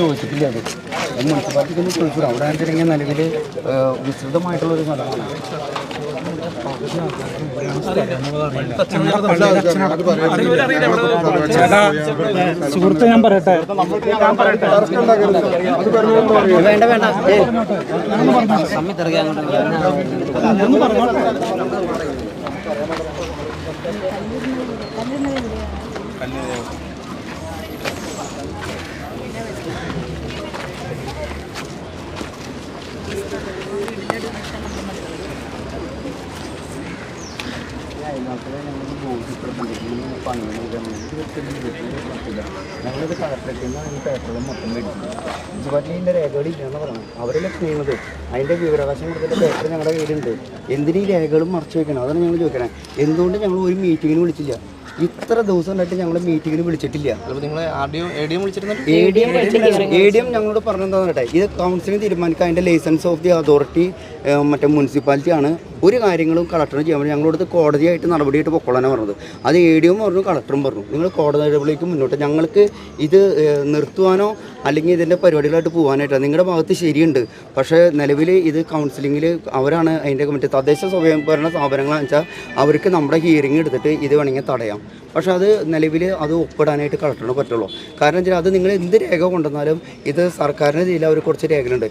ചോദിച്ചിട്ടില്ല അത് മുനിസിപ്പാലിറ്റിക്ക് ഒന്ന് ചോദിച്ചു. അവിടെ ആണെങ്കിൽ നിലവിൽ വിസ്തൃതമായിട്ടുള്ള ഒരു സ്ഥലമാണ് സുഹൃത്ത് ഞാൻ പറയട്ടെ? വേണ്ട വേണ്ട. ഏയ്. അയൽവാസികളെ ഞങ്ങൾ ബോധിപ്പിച്ചിട്ടുണ്ട് ഇങ്ങനെ പണികൾ ഇതാണ്. ഇത് വെച്ചൊന്നും വീട്ടിൽ പറ്റില്ല. ഞങ്ങളിത് കളക്ടറേറ്റിൽ നിന്ന് ഈ പേപ്പറുകൾ മൊത്തം മേടിച്ചു. മുനിസിപ്പാലിറ്റിന്റെ രേഖകൾ ഇല്ലെന്ന് പറഞ്ഞു. അവരല്ലേ ചെയ്യുന്നത്? അതിന്റെ വിവരാവകാശം കൊടുത്തിട്ട് പേപ്പർ ഞങ്ങളുടെ കയ്യിലുണ്ട്. എന്തിനീ രേഖകളും മറച്ചു വെക്കണം? അതാണ് ഞങ്ങൾ ചോദിക്കണേ. എന്തുകൊണ്ട് ഞങ്ങൾ ഒരു മീറ്റിങ്ങിന് വിളിച്ചില്ല? ഇത്ര ദിവസം ഉണ്ടായിട്ട് ഞങ്ങൾ മീറ്റിങ്ങിന് വിളിച്ചിട്ടില്ല. എ ഡി എം ഞങ്ങളോട് പറഞ്ഞെന്താ പറയട്ടെ? ഇത് കൗൺസിലിംഗ് തീരുമാനിക്കുക അതിന്റെ ലൈസൻസ് ഓഫ് ദി അതോറിറ്റി മറ്റേ മുനിസിപ്പാലിറ്റി ആണ്. ഒരു കാര്യങ്ങളും കളക്ടറിന് ചെയ്യാൻ പറ്റും ഞങ്ങളോട് കോടതിയായിട്ട് നടപടിയായിട്ട് പൊക്കോളാനാണ് പറഞ്ഞത്. അത് എ ഡി എം പറഞ്ഞു കളക്ടറും പറഞ്ഞു. നിങ്ങൾ കോടതി നടപടിക്ക് മുന്നോട്ട് ഞങ്ങൾക്ക് ഇത് നിർത്തുവാനോ അല്ലെങ്കിൽ ഇതിന്റെ പരിപാടികളായിട്ട് പോകാനായിട്ടാണ് നിങ്ങളുടെ ഭാഗത്ത് ശരിയുണ്ട്. പക്ഷേ നിലവിൽ ഇത് കൗൺസിലിങ്ങിൽ അവരാണ് അതിന്റെ മറ്റേ തദ്ദേശ സ്വയംഭരണ സ്ഥാപനങ്ങളാണെന്ന് വെച്ചാൽ അവർക്ക് നമ്മുടെ ഹിയറിംഗ് എടുത്തിട്ട് ഇത് വേണമെങ്കിൽ തടയാം. പക്ഷേ അത് നിലവിൽ അത് ഒപ്പിടാനായിട്ട് കളക്ടറിന് പറ്റുള്ളൂ. കാരണം വെച്ചാൽ അത് നിങ്ങൾ എന്ത് രേഖ കൊണ്ടുവന്നാലും ഇത് സർക്കാരിന്റെ ഇതിൽ അവർ കുറച്ച് രേഖകളുണ്ട്.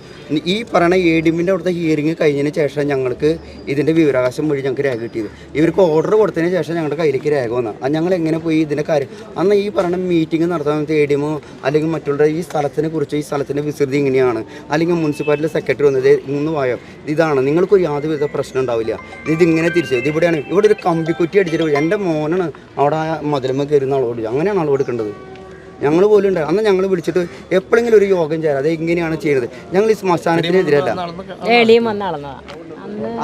ഈ പറയണ എ ഡി എമ്മിന്റെ അവിടുത്തെ ഹിയറിംഗ് കഴിഞ്ഞതിന് ശേഷം ഞങ്ങൾക്ക് ഇതിന്റെ വിവരാവകാശം വഴി ഞങ്ങൾക്ക് രേഖ കിട്ടിയത്. ഇവർക്ക് ഓർഡർ കൊടുത്തതിന് ശേഷം ഞങ്ങളുടെ കയ്യിലേക്ക് രേഖ വന്നാൽ അത് ഞങ്ങൾ എങ്ങനെ പോയി ഇതിന്റെ കാര്യം? അന്ന് ഈ പറയുന്ന മീറ്റിംഗ് നടത്താൻ എമ്മോ അല്ലെങ്കിൽ മറ്റുള്ള ഈ സ്ഥലത്തിനെ കുറിച്ച് ഈ സ്ഥലത്തിന്റെ വിസ്തൃതി ഇങ്ങനെയാണ്. അല്ലെങ്കിൽ മുനിസിപ്പാലിറ്റി സെക്രട്ടറി വന്നത് ഇന്ന് പോയോ ഇതാണ്. നിങ്ങൾക്കൊരു യാതൊരുവിധ പ്രശ്നം ഉണ്ടാവില്ല. ഇതിങ്ങനെ തിരിച്ചു? ഇത് ഇവിടെയാണ്. ഇവിടെ ഒരു കമ്പിക്കുറ്റി അടിച്ചിട്ട് എന്റെ മോനാണ് അവിടെ മതിലുമ്മ കയറുന്ന ആളോട്. അങ്ങനെയാണ് അളവെടുക്കേണ്ടത് ഞങ്ങൾ പോലും ഉണ്ട് അന്ന് ഞങ്ങൾ വിളിച്ചിട്ട് എപ്പോഴെങ്കിലും ഒരു യോഗം ചേരാം. അത് ഇങ്ങനെയാണ് ചെയ്യുന്നത് ഞങ്ങൾ ഈ ശ്മശാനത്തിനെതിരല്ല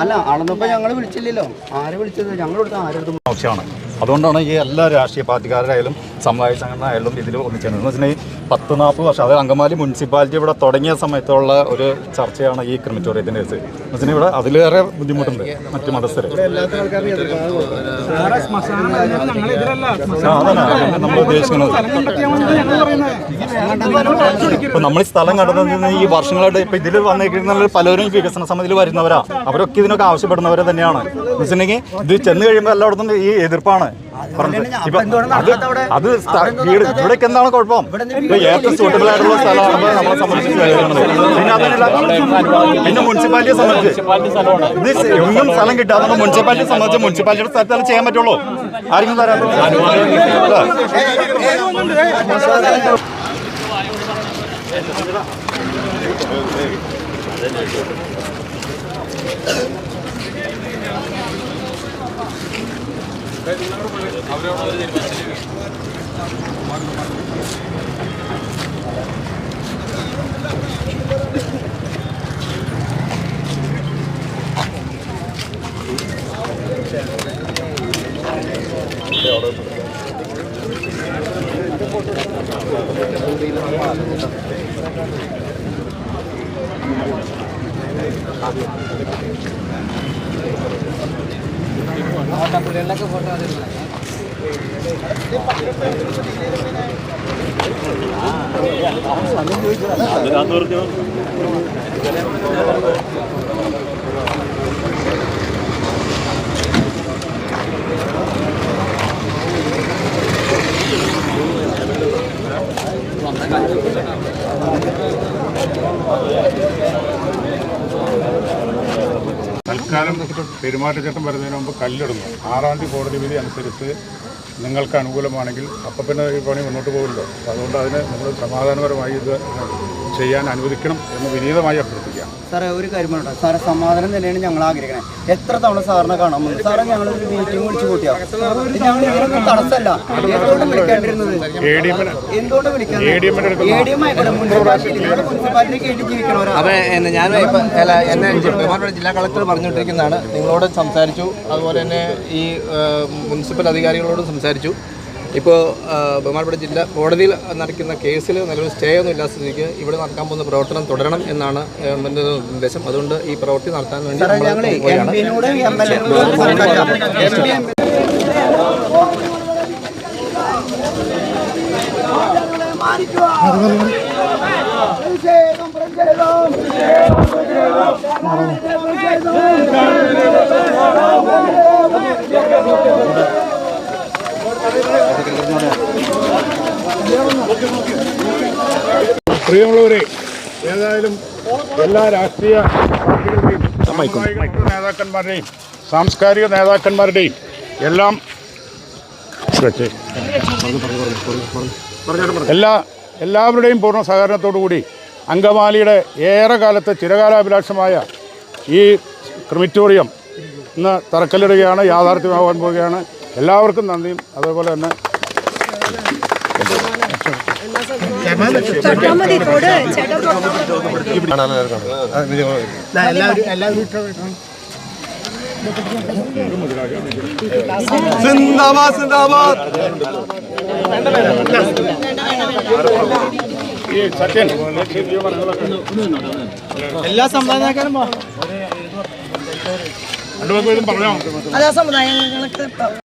അല്ല അളന്നപ്പോൾ ഞങ്ങൾ വിളിച്ചില്ലല്ലോ. ആരെ വിളിച്ചത്? ഞങ്ങളെടുത്ത് ആരെടുത്ത് ആവശ്യമാണ്. അതുകൊണ്ടാണ് ഈ എല്ലാ രാഷ്ട്രീയ പാർട്ടിക്കാരായാലും സമുദായ സംഘടന ആയാലും ഇതിൽ ഒന്നിച്ചു എന്ന് വെച്ചിട്ടുണ്ടെങ്കിൽ പത്ത് നാൽപ്പത് വർഷം. അതായത് അങ്കമാലി മുനിസിപ്പാലിറ്റി ഇവിടെ തുടങ്ങിയ സമയത്തുള്ള ഒരു ചർച്ചയാണ് ഈ ക്രിമിറ്റോറിയത്തിന്റെ കേസ് എന്നുവെച്ചാൽ ഇവിടെ അതിലേറെ ബുദ്ധിമുട്ടുണ്ട് മറ്റ് മതസ്ഥര്. നമ്മൾ ഉദ്ദേശിക്കുന്നത്. ഇപ്പൊ നമ്മൾ ഈ സ്ഥലം കണ്ടെത്തുന്നത് ഈ വർഷങ്ങളായിട്ട് ഇപ്പൊ ഇതിൽ വന്നിരിക്കുന്ന പലരും വികസന സമിതിയിൽ വരുന്നവരാ. അവരൊക്കെ ഇതിനൊക്കെ ആവശ്യപ്പെടുന്നവർ തന്നെയാണ്. എന്ന് വെച്ചിട്ടുണ്ടെങ്കിൽ ഇത് ചെന്ന് കഴിയുമ്പോൾ എല്ലായിടത്തും ഈ എതിർപ്പാണ്. അത് വീട് ഇവിടേക്ക് എന്താണ് കുഴപ്പം? ഏറ്റവും സൂട്ടബിൾ ആയിട്ടുള്ള സ്ഥലമാണ് നമ്മളെ സംബന്ധിച്ച് കഴിയുന്നത് പിന്നെ അതല്ല പിന്നെ മുനിസിപ്പാലിറ്റിയെ സംബന്ധിച്ച്. ഇത് ഒന്നും സ്ഥലം കിട്ടാതെ മുനിസിപ്പാലിറ്റി സംബന്ധിച്ച് മുനിസിപ്പാലിറ്റിയുടെ സ്ഥലത്താണ് ചെയ്യാൻ പറ്റുള്ളൂ? ആരെങ്കിലും അവരോട് തീരുമാനിച്ചു Thank you. തരാത്തത് തൽക്കാലം പെരുമാറ്റച്ചട്ടം വരുന്നതിന് മുമ്പ് കല്ലിടുന്നു. ആറാം തീയതി കോടതി വിധി അനുസരിച്ച് നിങ്ങൾക്ക് അനുകൂലമാണെങ്കിൽ അപ്പം പിന്നെ ഈ പണി മുന്നോട്ട് പോകുമല്ലോ അതുകൊണ്ട് അതിന് നിങ്ങൾ സമാധാനപരമായി ഇത് ചെയ്യാൻ അനുവദിക്കണം എന്ന് വിനീതമായി അഭ്യർത്ഥിക്കാം. സാറേ ഒരു കാര്യം സാറെ സമാധാനം തന്നെയാണ് ഞങ്ങൾ ആഗ്രഹിക്കുന്നത് എത്ര തവണ സാറിനെ കാണാൻ വന്നു സാറേ ഞങ്ങൾ ഒരു മീറ്റിംഗ് വിളിച്ചു കൂട്ടിയാണ് ഞങ്ങൾ തടസ്സമല്ല. എന്തുകൊണ്ട് വിളിക്കേണ്ടിരുന്നത്? എന്തുകൊണ്ട് വിളിക്കാൻ ഞാൻ എന്നെ ജില്ലാ കളക്ടർ പറഞ്ഞുകൊണ്ടിരിക്കുന്നതാണ്. നിങ്ങളോട് സംസാരിച്ചു. അതുപോലെ തന്നെ ഈ മുനിസിപ്പൽ അധികാരികളോടും സംസാരിച്ചു. ഇപ്പോൾ ബഹുമാനപ്പെട്ട ജില്ല കോടതിയിൽ നടക്കുന്ന കേസിൽ നിലവിൽ സ്റ്റേ ഒന്നും ഇല്ലാത്ത സ്ഥിതിക്ക് ഇവിടെ നടക്കാൻ പോകുന്ന പ്രവർത്തനം തുടരണം എന്നാണ് നിർദ്ദേശം. അതുകൊണ്ട് ഈ പ്രവൃത്തി നടത്താൻ വേണ്ടി നമ്മൾ എം പോവുകയാണ് പിനോട് എം എൽ എനോട് സംസാരിക്കാം എം പി എം പ്രിയമുള്ളവരെ ഏതായാലും എല്ലാ രാഷ്ട്രീയ പാർട്ടികളുടെയും സാമുദായിക നേതാക്കന്മാരുടെയും സാംസ്കാരിക നേതാക്കന്മാരുടെയും എല്ലാം. എല്ലാ എല്ലാവരുടെയും പൂർണ സഹകരണത്തോടു കൂടി അങ്കമാലിയുടെ ഏറെ കാലത്തെ ചിരകാലാഭിലാഷമായ ഈ ക്രിമിറ്റോറിയം ഇന്ന് തറക്കല്ലിടുകയാണ് യാഥാർത്ഥ്യമാകാൻ പോവുകയാണ് എല്ലാവർക്കും നന്ദിയും അതേപോലെ തന്നെ ഈ സത്യൻ എല്ലാ സമുദായക്കാരും അതാ സമുദായങ്ങൾക്ക്